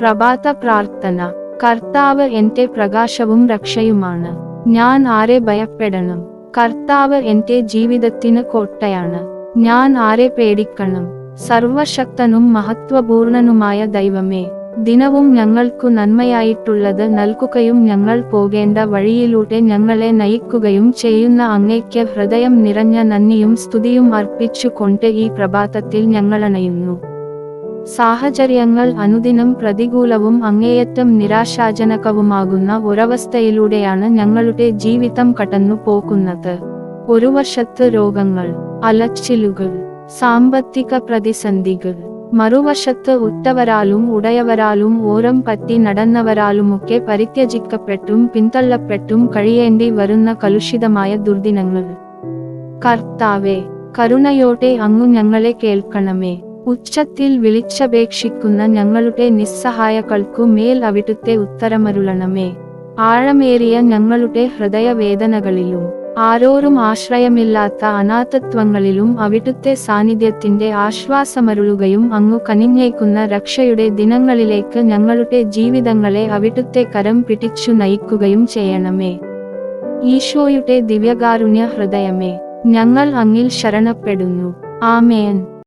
പ്രഭാത പ്രാർത്ഥന. കർത്താവ് എന്റെ പ്രകാശവും രക്ഷയുമാണ്. ഞാൻ ആരെ ഭയപ്പെടണം? കർത്താവ് എന്റെ ജീവിതത്തിന് കോട്ടയാണ്. ഞാൻ ആരെ പേടിക്കണം? സർവശക്തനും മഹത്വപൂർണനുമായ ദൈവമേ ദിനവും ഞങ്ങൾക്കു നന്മയായിട്ടുള്ളത് നൽകുകയും ഞങ്ങൾ പോകേണ്ട വഴിയിലൂടെ ഞങ്ങളെ നയിക്കുകയും ചെയ്യുന്ന അങ്ങയ്ക്ക് ഹൃദയം നിറഞ്ഞ നന്ദിയും സ്തുതിയും അർപ്പിച്ചുകൊണ്ട് ഈ പ്രഭാതത്തിൽ ഞങ്ങളണയുന്നു സാഹചര്യങ്ങൾ അനുദിനം പ്രതികൂലവും അങ്ങേയറ്റം നിരാശാജനകവുമാകുന്ന ഒരവസ്ഥയിലൂടെയാണ് ഞങ്ങളുടെ ജീവിതം കടന്നു പോകുന്നത്. ഒരു വശത്ത് രോഗങ്ങൾ അലച്ചിലുകൾ സാമ്പത്തിക പ്രതിസന്ധികൾ മറുവശത്ത് ഉറ്റവരാലും ഉടയവരാലും ഓരം പറ്റി നടന്നവരാലുമൊക്കെ പരിത്യജിക്കപ്പെട്ടും പിന്തള്ളപ്പെട്ടും കഴിയേണ്ടി വരുന്ന കലുഷിതമായ ദുർദിനങ്ങൾ. കർത്താവെ കരുണയോടെ അങ്ങു ഞങ്ങളെ കേൾക്കണമേ. ഉച്ചത്തിൽ വിളിച്ചപേക്ഷിക്കുന്ന ഞങ്ങളുടെ നിസ്സഹായകൾക്കു മേൽ അവിടുത്തെ ഉത്തരമരുളണമേ. ആഴമേറിയ ഞങ്ങളുടെ ഹൃദയവേദനകളിലും ആരോരും ആശ്രയമില്ലാത്ത അനാഥത്വങ്ങളിലും അവിടുത്തെ സാന്നിധ്യത്തിന്റെ ആശ്വാസമരുളുകയും അങ്ങു കനിഞ്ഞേക്കുന്ന രക്ഷയുടെ ദിനങ്ങളിലേക്ക് ഞങ്ങളുടെ ജീവിതങ്ങളെ അവിടുത്തെ കരം പിടിച്ചു നയിക്കുകയും ചെയ്യണമേ. ഈശോയുടെ ദിവ്യകാരുണ്യ ഹൃദയമേ ഞങ്ങൾ അങ്ങിൽ ശരണപ്പെടുന്നു. ആമേൻ.